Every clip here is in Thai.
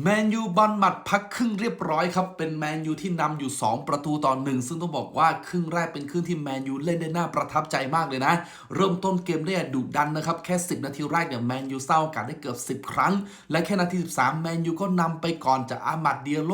แมนยูบอลหมัดพักครึ่งเรียบร้อยครับ เป็นแมนยูที่นำอยู่ 2 ประตูต่อหนึ่งซึ่งต้องบอกว่าครึ่งแรกเป็นครึ่งที่แมนยูเล่นได้น่าประทับใจมากเลยนะ เริ่มต้นเกมได้ดุดันนะครับ แค่ 10 นาทีแรกเนี่ยแมนยูเศร้าโอกาสได้เกือบ 10 ครั้ง และแค่นาที 13 แมนยูก็นำไปก่อนจากอามัดเดียโล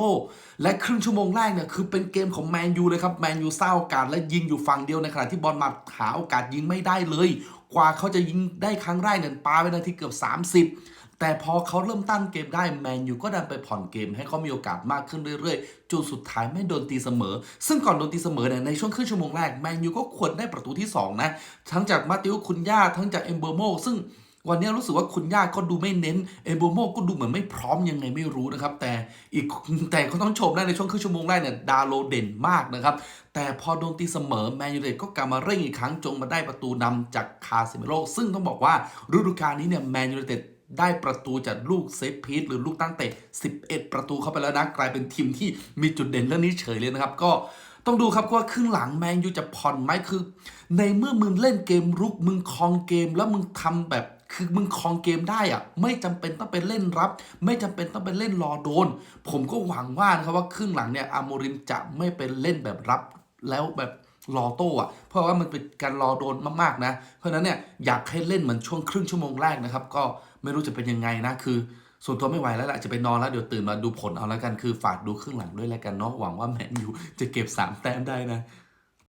และครึ่งชั่วโมงแรกเนี่ยคือเป็นเกมของแมนยูเลยครับแมนยูเศร้าโอกาสและยิงอยู่ฝั่งเดียวในขณะที่บอลหมัดหาโอกาสยิงไม่ได้เลย กว่าเขาจะยิงได้ครั้งแรกเนี่ยปาไปนาทีเกือบ 30 แต่พอเขาเริ่มตั้งเกมได้แมนยูก็ดันไปผ่อนเกมให้เขามีโอกาสมากขึ้นเรื่อยๆจนสุดท้ายไม่โดนตีเสมอ ซึ่งก่อนโดนตีเสมอเนี่ยในช่วงครึ่งชั่วโมงแรกแมนยูก็ควรได้ประตูที่ 2 นะ ทั้งจากมาติวคุนย่าทั้งจากเอมเบอร์โมซึ่งวันนี้รู้สึกว่าคุณย่าก็ดูไม่เน้น เอมเบอร์โมก็ดูเหมือนไม่พร้อมยังไงไม่รู้นะครับ แต่อีกแต่ก็ต้องชมนะในช่วงครึ่งชั่วโมงแรกเนี่ยดาโลเด่นมากนะครับ แต่พอโดนตีเสมอแมนยูเต็ดก็กลับมาเร่งอีกครั้งจงมาได้ประตูนำจากคาเซมิโรซึ่งต้องบอกว่าฤดูกาลนี้เนี่ยแมนยูเต็ด ได้ประตูจากลูกเซฟพีทหรือลูกตั้งเตะ 11 ประตูเข้าไปแล้วนะกลายเป็นทีมที่มีจุดเด่นเรื่องนี้เฉยเลยนะครับ ก็ต้องดูครับว่าครึ่งหลังแมนยูจะผ่อนไหมคือ ในเมื่อมึงเล่นเกมรุกมึงครองเกมแล้วมึงทำแบบคือมึงครองเกมได้อะไม่จำเป็นต้องไปเล่นรับ ไม่จำเป็นต้องไปเล่นรอโดน ผมก็หวังว่านะครับว่าครึ่งหลังเนี่ยอาโมริมจะไม่เป็นเล่นแบบรับแล้วแบบ รอโต้อะเพราะว่ามันเป็นการรอโดนมากๆนะ เพราะฉะนั้นเนี่ยอยากให้เล่นเหมือนช่วงครึ่งชั่วโมงแรกนะครับ ก็ไม่รู้จะเป็นยังไงนะ คือส่วนตัวไม่ไหวแล้วแหละจะไปนอนแล้วเดี๋ยวตื่นมาดูผลเอาแล้วกันคือฝากดูครึ่งหลังด้วยแล้วกันเนาะหวังว่าแมนยูจะเก็บ3แต้มได้นะ